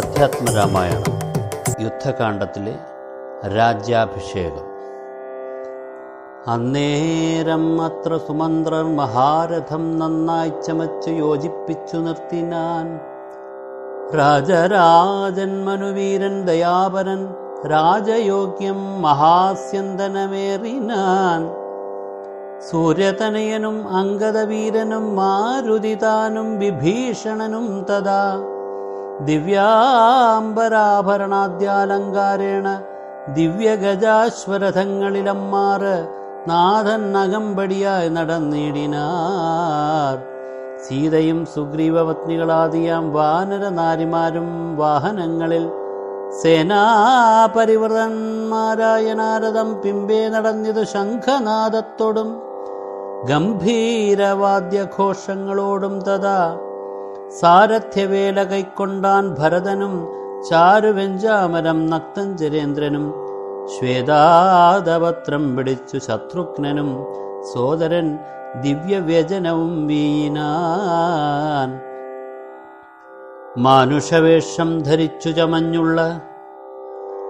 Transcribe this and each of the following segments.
ആധ്യാത്മരാമായണം യുദ്ധകാണ്ഡത്തിലെ രാജ്യാഭിഷേകം. അന്നേരം അത്ര സുമന്ത്രർ മഹാരഥം നന്നായി ചമച്ച് യോജിപ്പിച്ചു നിർത്തിനാൻ രാജരാജൻ മനുവീരൻ ദയാപരൻ രാജയോഗ്യം മഹാസ്യന്തനമേറിനാൻ സൂര്യതനയനും അങ്കദവീരനും മാരുതിതാനും വിഭീഷണനും തഥാ ദിവ്യാംബരാഭരണാദ്യാലങ്കാരേണ ദിവ്യഗജാശ്വരഥങ്ങളിലമ്മാറ് നാഥൻ അകമ്പടിയായി നടന്നിടിനാർ. സീതയും സുഗ്രീവപത്നികളാദിയാം വാനര നാരിമാരും വാഹനങ്ങളിൽ സേനാപരിവൃതന്മാരായ നാരദം പിമ്പേ നടന്നിതു ശംഖനാദത്തോടും ഗംഭീരവാദ്യഘോഷങ്ങളോടും തഥാ സാരഥ്യവേല കൈക്കൊണ്ടാൻ ഭരതനും ചാരുവെഞ്ചാമരം നക്തഞ്ചരേന്ദ്രനും ശ്വേതാദവത്രം പിടിച്ചു ശത്രുഘ്നനും സോദരൻ ദിവ്യവ്യജനവും വീനാൻ. മാനുഷവേഷം ധരിച്ചു ചമഞ്ഞുള്ള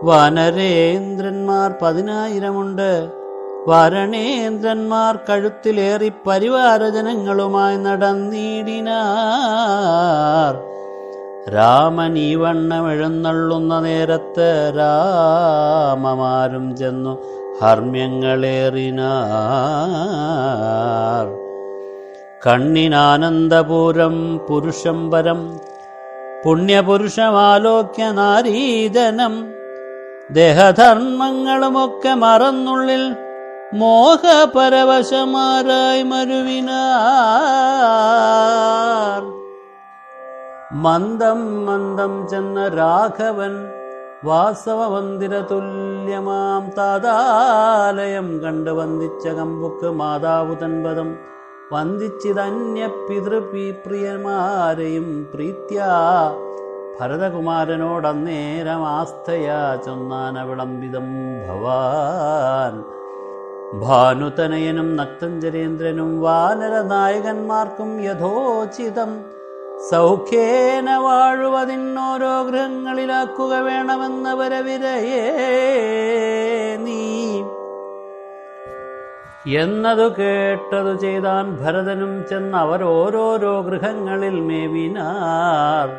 വാനരേന്ദ്രന്മാർ പതിനായിരമുണ്ട്. വാരണേന്ദ്രന്മാർ കഴുത്തിലേറി പരിവാരജനങ്ങളുമായി നടന്നിടിനാർ. രാമൻ ഈ വണ്ണം എഴുന്നള്ളുന്ന നേരത്ത് രാമമാരും ചെന്നു ഹർമ്യങ്ങളേറിനാർ കണ്ണിനാനന്ദപൂരം പുരുഷം പുരുഷംബരം പുണ്യപുരുഷമാലോക്യ നാരീജനം ദേഹധർമ്മങ്ങളുമൊക്കെ മറന്നുള്ളിൽ മോഹപരവശമാരായി മരുവിനാർ. മന്ദം മന്ദം ചെന്ന രാഘവൻ വാസവമന്ദിര തുല്യമാം താതാലയം കണ്ട് വന്ദിച്ച കമ്പുക്ക് മാതാവു തൻപദം വന്ദിച്ചിതന്യ പിതൃപ്രിയന്മാരെയും പ്രീത്യ ഭരതകുമാരനോടന്നേരം ആസ്ഥയാ ചൊന്നാന വിളംബിതം ഭവാൻ. ഭാനുതനയനും നക്തഞ്ചരേന്ദ്രനും വാനര നായകന്മാർക്കും യഥോചിതം. സൗഖ്യേന വാഴുവതിന്നോരോ ഗൃഹങ്ങളിലാക്കുക വേണമെന്നവരെ വിരയേ നീ. എന്നതു കേട്ടതു ചെയ്താൻ ഭരതനും ചെന്ന് അവർ ഓരോരോ ഗൃഹങ്ങളിൽ മേവിനാർ.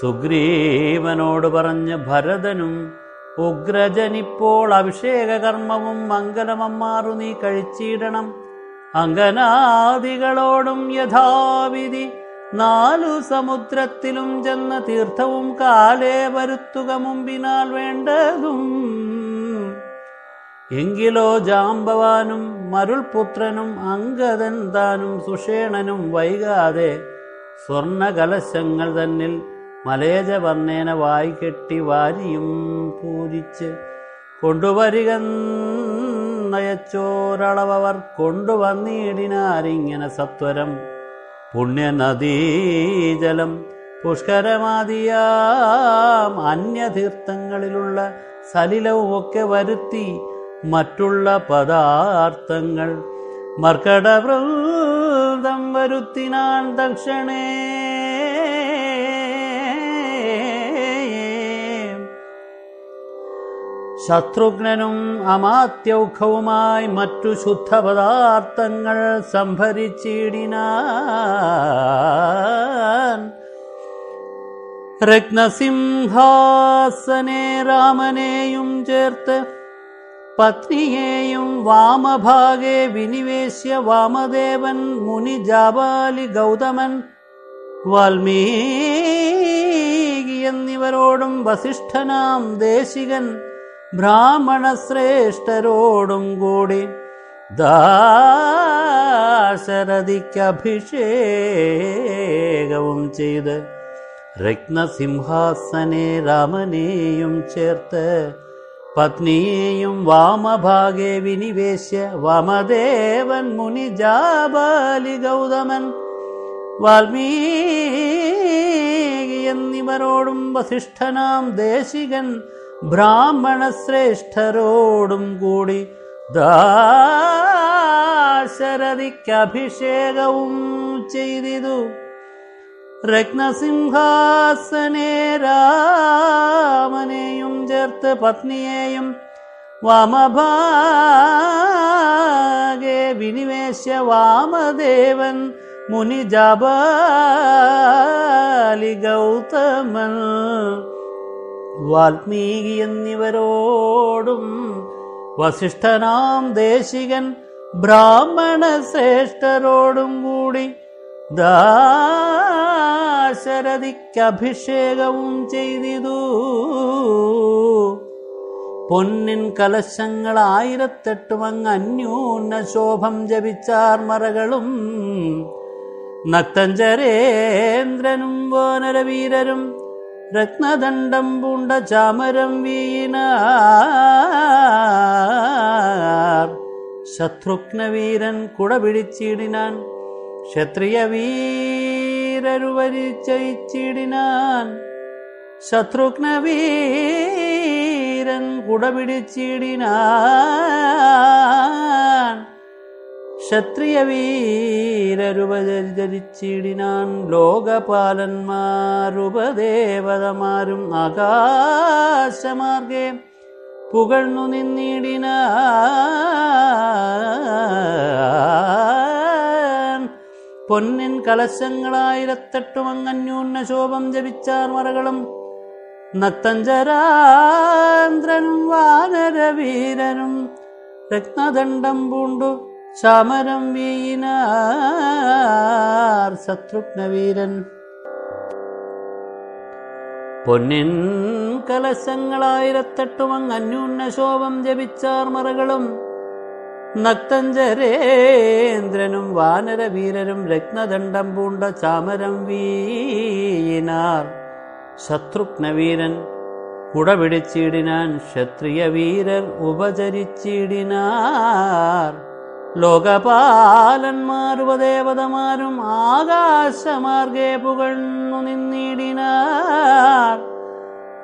സുഗ്രീവനോട് പറഞ്ഞ് ഭരതനും ഉഗ്രജനിപ്പോൾ അഭിഷേകകർമ്മവും മംഗലമമ്മാറു നീ കഴിച്ചിടണം. അങ്കനാദികളോടും യഥാവിധി നാലു സമുദ്രത്തിലും ചെന്ന തീർത്ഥവും കാലേ വരുത്തുക മുമ്പിനാൽ വേണ്ടതും. എങ്കിലോ ജാമ്പവാനും മരുൾപുത്രനും അങ്കദൻ താനും സുഷേണനും വൈകാതെ സ്വർണകലശങ്ങൾ തന്നിൽ മലേജവർണേന വായി കെട്ടി വാരിയും പൂരിച്ച് കൊണ്ടുവരിക നയച്ചോരളവർ കൊണ്ടുവന്നിടിനാരിങ്ങനെ സത്വരം. പുണ്യനദീജലം പുഷ്കരമാതിയാം അന്യതീർത്ഥങ്ങളിലുള്ള സലിലവുമൊക്കെ വരുത്തി മറ്റുള്ള പദാർത്ഥങ്ങൾ മർക്കടവൃതം വരുത്തിനാൻ ദക്ഷണേ ശത്രുഘ്നനും അമാത്യൗഖവുമായി മറ്റു ശുദ്ധപദാർത്ഥങ്ങൾ സംഭരിച്ചിടിനാൻ. രത്നസിംഹാസനെ രാമനെയും ചേർത്ത് പത്നിയെയും വാമഭാഗെ വിനിവേശ്യ വാമദേവൻ മുനി ജാബാലി ഗൗതമൻ വാൽമീകി എന്നിവരോടും വസിഷ്ഠനാം ദേശികൻ ബ്രാഹ്മണശ്രേഷ്ഠരോടും കൂടി ദാശരഥിക്കഭിഷേകവും ചെയ്ത് രത്നസിംഹാസനെ രാമനെയും ചേർത്ത് പത്നിയെയും വാമഭാഗെ വിനിവേശ്യ വാമദേവൻ മുനി ജാബാലി ഗൗതമൻ വാൽമീകി എന്നിവരോടും വസിഷ്ഠനാം ദേശികൻ ബ്രാഹ്മണശ്രേഷ്ഠരോടും കൂടി ദാശരഥിക്കഭിഷേകവും ചെയ്തിതു. രത്നസിംഹാസനെ രാമനെയും ചേർത്ത് പത്നിയെയും വാമഭാഗെ വിനിവേശ്യ വാമദേവൻ മുനിജാബാലി ഗൗതമൻ വാൽമീകി എന്നിവരോടും വസിഷ്ഠനാം ദേശികൻ ബ്രാഹ്മണ ശ്രേഷ്ഠരോടും കൂടി ദാശരഥിക്കഭിഷേകവും ചെയ്തിതു. പൊന്നിൻ കലശങ്ങൾ ആയിരത്തെട്ടും അങ്ങ് അന്യൂന ശോഭം ജപിച്ചാർ മറകളും നക്തഞ്ചരേന്ദ്രനും വാനരവീരരും രത്നദണ്ഡം പൂണ്ട ചാമരം വീണാർ. ശത്രുഘ്നവീരൻ കുട പിടിച്ചിടിനാൻ. ക്ഷത്രിയ വീരരുവരിച്ചയിച്ചിടിനാൻ ശത്രുഘ്നവീരൻ കുട പിടിച്ചിടിനാൻ. ക്ഷത്രിയ വീരരുപചരിച്ചിടിനാൻ ലോകപാലന്മാരുപദേവതമാരും ആകാശമാർഗേ പുകഴ്ന്നു നിന്നിടിന പൊന്നിൻ കലശങ്ങളായിരത്തെട്ടും അങ്ങന്യൂന്ന ശോഭം ജപിച്ചാർ മറകളും നക്തഞ്ചരാന്ത്രനും വാനരവീരനും രത്നദണ്ഡം പൂണ്ടു ചാമരം വീയിനാർ ശത്രുഘ്നവീരൻ. പൊന്നിൻ കലശങ്ങളായിരത്തെട്ടും അങ്ങ് അന്യൂന്ന ശോഭം ജപിച്ചാർ മറകളും നക്തഞ്ചരേന്ദ്രനും വാനരവീരരും രത്നദണ്ഡം പൂണ്ട ചാമരം വീയിനാർ ശത്രുഘ്നവീരൻ. കുട പിടിച്ചിടിനാൻ ക്ഷത്രിയ വീരർ ഉപചരിച്ചിടിനാർ ലോകപാലന്മാർ ഉപദേവതമാരും ആകാശമാർഗേ പുകഴ്ന്നു നിന്നിടിനാർ.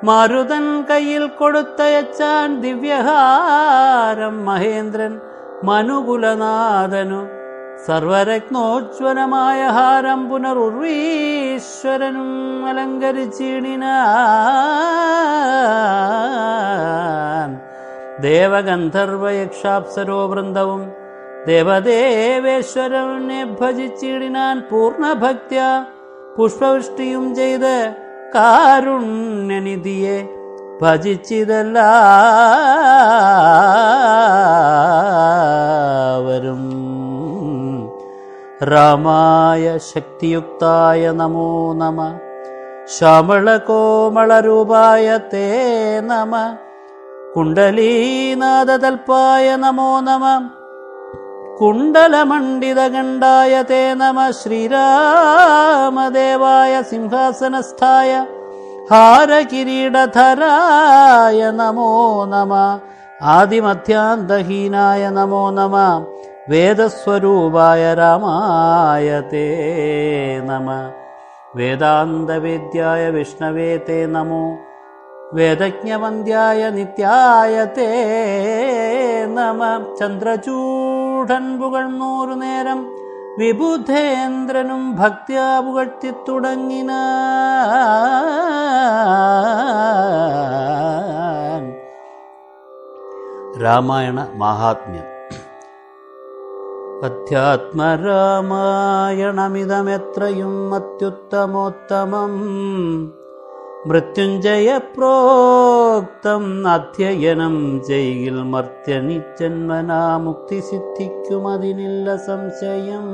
മരുതൻ കയ്യിൽ കൊടുത്തയച്ചാൻ ദിവ്യഹാരം മഹേന്ദ്രൻ മനുകുലനാഥനു സർവരത്നോജ്വലമായ ഹാരം പുനർവീശ്വരനും അലങ്കരിച്ചിടിനാൻ. ദേവഗന്ധർവ യക്ഷാപ്സരോ വൃന്ദവും ദേവദേവേശ്വരനെ ഭജിച്ചിടിനാൻ പൂർണഭക്ത്യ പുഷ്പവൃഷ്ടിയും ചെയ്ത് കാരുണ്യനിധിയെ ഭജിച്ചിതെല്ലാവരും. രാമായ ശക്തിയുക്തായ നമോ നമ. ശ്യാമളകോമളരൂപായ തേ നമ. കുണ്ടലീനാഥതൽപ്പായ നമോ നമ. കുണ്ടലമണ്ഡിതഗണ്ഡായ തേ നമ ശ്രീരാമദേവായ സിംഹാസനസ്ഥായ ഹാരകിരീടധരായ നമോ നമ. ആദിമധ്യാന്തഹീനായ നമോ നമ. വേദസ്വരൂപായ രാമായ തേ നമ. വേദാന്തവേദ്യായ വിഷ്ണവേ തേ നമോ. വേദജ്ഞവന്ധ്യായ നിത്യായ തേ നമ. ചന്ദ്രചൂഢൻ പുകഴ്ന്നൂറു നേരം വിബുധേന്ദ്രനും ഭക്ത്യാ പുകഴ്ത്തി തുടങ്ങിന രാമായണ മഹാത്മ്യം. അധ്യാത്മരാമായണമിതമെത്രയും അത്യുത്തമോത്തമം. മൃത്യുഞ്ജയ പ്രോക്തം അധ്യയനം ചെയ്യിൽ മർത്യനി ജന്മനാ സിദ്ധിക്കും അതിനില്ല സംശയം.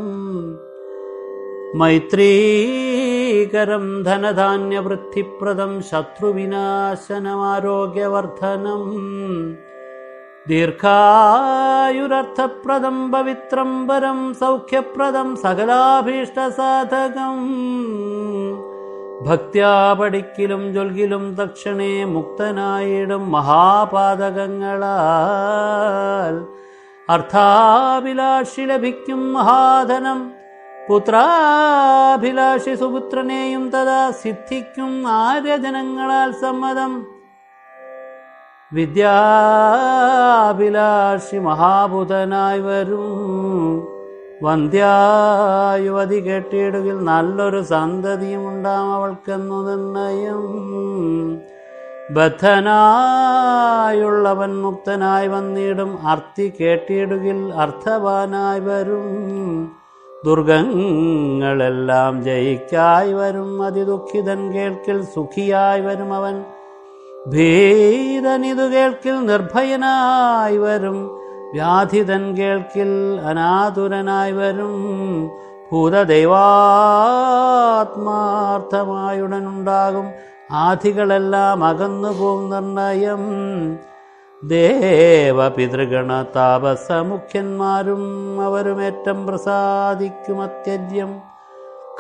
മൈത്രീകരം ധനധാന്യവൃദ്ധിപ്രദം ശത്രുവിനാശനമാരോഗ്യവർദ്ധനം. ദീർഘായുരർത്ഥപ്രദം പവിത്രം പരം സൗഖ്യപ്രദം സകലാഭീഷ്ടസാധകം. ഭക്ത്യാ പഠിക്കിലും ജൊൽകിലും തക്ഷണേ മുക്തനായിടും മഹാപാതകങ്ങളാൽ. അർത്ഥാഭിലാഷി ലഭിക്കും മഹാധനം. പുത്രാഭിലാഷി സുപുത്രനെയും തഥാ സിദ്ധിക്കും ആര്യജനങ്ങളാൽ സമ്മതം. വിദ്യാഭിലാഷി മഹാബുധനായി വരും. വന്ധ്യായുവതി കെട്ടിയിടുകിൽ നല്ലൊരു സന്തതിയും ഉണ്ടാം അവൾക്കെന്നു നിർണയം. ബദ്ധനായുള്ളവൻ മുക്തനായി വന്നിടും അർത്ഥി കേട്ടിയിടുകിൽ അർത്ഥവാനായി വരും. ദുർഗങ്ങളെല്ലാം ജയിക്കായി വരും അതിദുഃഖിതൻ കേൾക്കിൽ സുഖിയായി വരും അവൻ ഭീതനിതു കേൾക്കിൽ നിർഭയനായി വരും. വ്യാധിതൻ കേൾക്കിൽ അനാതുരനായി വരും. ഭൂതദൈവാത്മാർത്ഥമായുടനുണ്ടാകും. ആധികളെല്ലാം അകന്നു പോകും നിർണയം. ദേവപിതൃഗണ താപസമുഖ്യന്മാരും അവരുമേറ്റം പ്രസാദിക്കും അത്യജ്യം.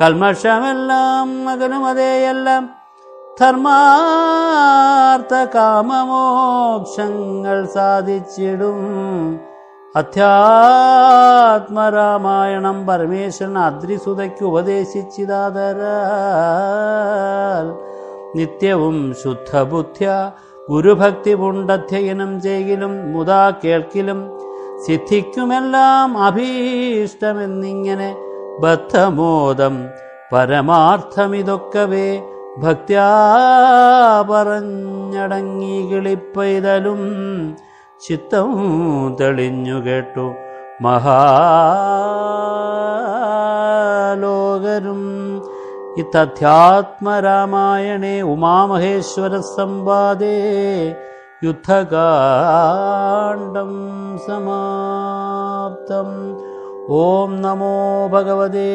കൽമഷമെല്ലാം മകനും അതേയെല്ലാം ധർമാർത്ഥ കാമമോക്ഷങ്ങൾ സാധിച്ചിടും. അധ്യാത്മരാമായണം പരമേശ്വരൻ അദ്രിസുതയ്ക്ക് ഉപദേശിച്ചിതാതര നിത്യവും ശുദ്ധബുദ്ധ്യ ഗുരുഭക്തി പുണ്ടധ്യയനം ചെയ്യലും മുതാ കേൾക്കിലും സിദ്ധിക്കുമെല്ലാം അഭീഷ്ടമെന്നിങ്ങനെ ബദ്ധമോദം പരമാർത്ഥമിതൊക്കവേ ഭക്ത്യാ പറഞ്ഞടങ്ങി കിളിപ്പൈതലും ചിത്തം തെളിഞ്ഞു കേട്ടു മഹാലോകരും. ഇത്തധ്യാത്മരാമായണേ ഉമാമഹേശ്വര സംവാദേ യുദ്ധകാണ്ഡം സമാപ്തം. ഓം നമോ ഭഗവതേ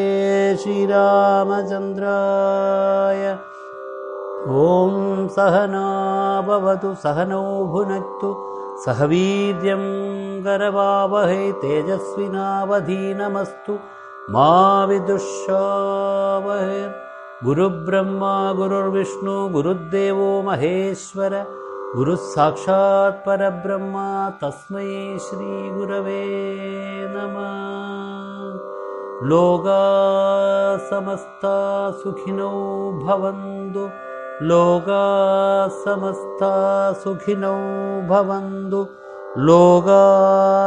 ശ്രീരാമചന്ദ്രായ ॐ सहना भवतु सहनौ भुनक्तु सह सहवीर्यं करवावहै तेजस्विनावधीनमस्तु मा विदुष्वहे गुरुब्रह्मा गुरुर्विष्णु गुरुर्देवो महेश्वर गुरुस्साक्षात् परब्रह्मा तस्मै श्रीगुरवे नमः। लोगासमस्ता सुखिनो भवन्तु। लोगासमस्था सुखिनौ भवन्तु। लोग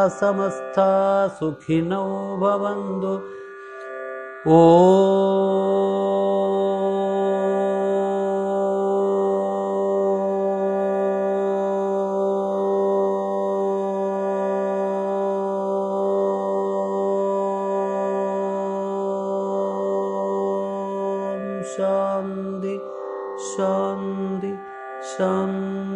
समस्ता सुखिनौ भवन्तु। ओ Shanti, Shanti.